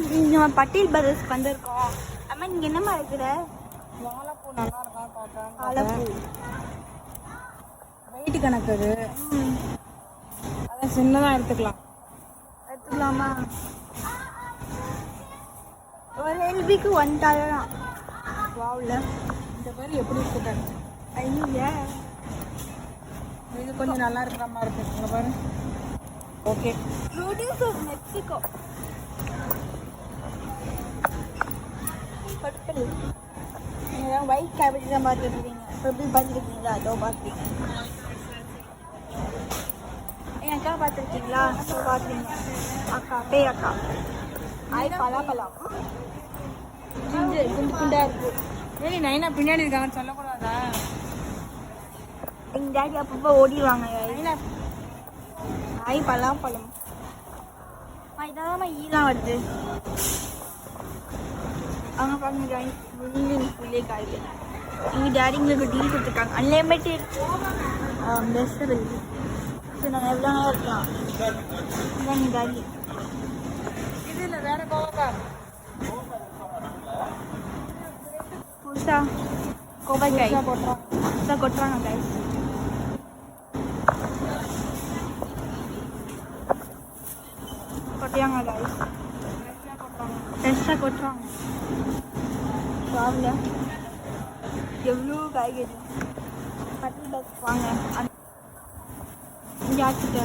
நம்ம பட்டேல் பிரதர்ஸ்க்கு வந்திருக்கோம். அம்மா நீங்க என்னம்மா இருக்கிற? வாழைப்பூ நல்லா இருக்கா பார்க்கலாம் வாழைப்பூ. வெயிட் கணக்கு அது. அதான் சின்னதாக எடுத்துக்கலாம். எடுத்துக்கலாமா? ஒரு எல்பிக்கு ஒன் டாலரா வாவ்ல இந்த பேர் எப்படி இருக்குது ஐயா இது கொஞ்சம் நல்லா இருக்கிற மாதிரி இருக்கு. இங்க பாரு. ஓகே ப்ரொடியூஸ் ஆஃப் மெக்சிகோ நீங்கள் ஒயிட் கேபேஜ் தான் பார்த்துருக்கீங்க பர்பிள் பார்த்துருக்கீங்களா? அதோ பார்த்துருக்கீங்க என் அக்கா பார்த்துருக்கீங்களா? அதோ பார்த்துருக்கீங்க அக்கா பேர் அக்கா. ஆய் பலாப்பழம். ஜிஞ்சர் குண்டு குண்டா இருக்கு. ஏய் நைனா பின்னாடி இருக்காங்கன்னு சொல்லக்கூடாதா? எங்கள் டேடி அப்பப்போ ஓடிடுவாங்க நைனா. ஆய் பலாப்பழம். இதான் ஈலாம் வருது. அவங்க பாருங்க guys, வில்லின் புள்ளிய காய்க்கு எங்கள் டேடிங்களுக்கு டீல் கொடுத்துருக்காங்க அன்லிமிட்டெட் பெஸ்ட்டு ஸோ நாங்கள் எவ்வளோ நேரம் இருக்கலாம் இதான் எங்கள் டேடி இது இல்லை வேற கோவக்கா புதுசாக கோபக்காய் புதுசா போட்டுறோம் புதுசாக கொட்டுறாங்க கைஸ் கொட்டுறாங்க கைஸ் ஃப்ரெஷ்ஷாக கொட்டுறாங்க வாங்க எவ்வளோ காய்கறி பத்து பஸ் வாங்க அந்த- இங்க ஆச்சுக்க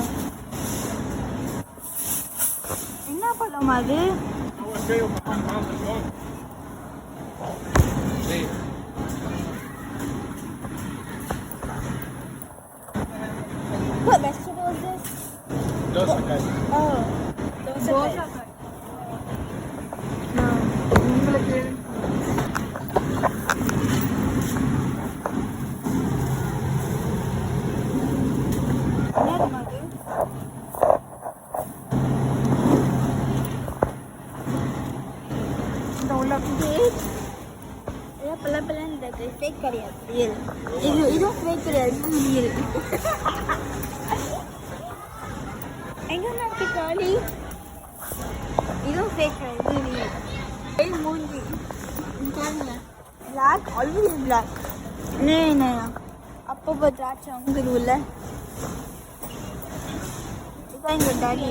என்ன பழம் அது What vegetable is this? Oh, dosa. உங்களுக்கு இந்த உள்ள ஏதோ பல பலன்னு இருக்கு ஃபேக் கிடையாது ரியல் இது இதுவும் ஃபேக் கிடையாது இதுவும் ரியல் எங்க இருக்கு காலி இதுவும் ஃபேக் கிடையாது இது ரியல் ஏய் மூஞ்சி இங்க பாருங்க பிளாக் ஆல்வேஸ் பிளாக் என்ன என்ன அப்பப்போ திராட்சை வந்துடும்ல இதான் எங்கள் டாடி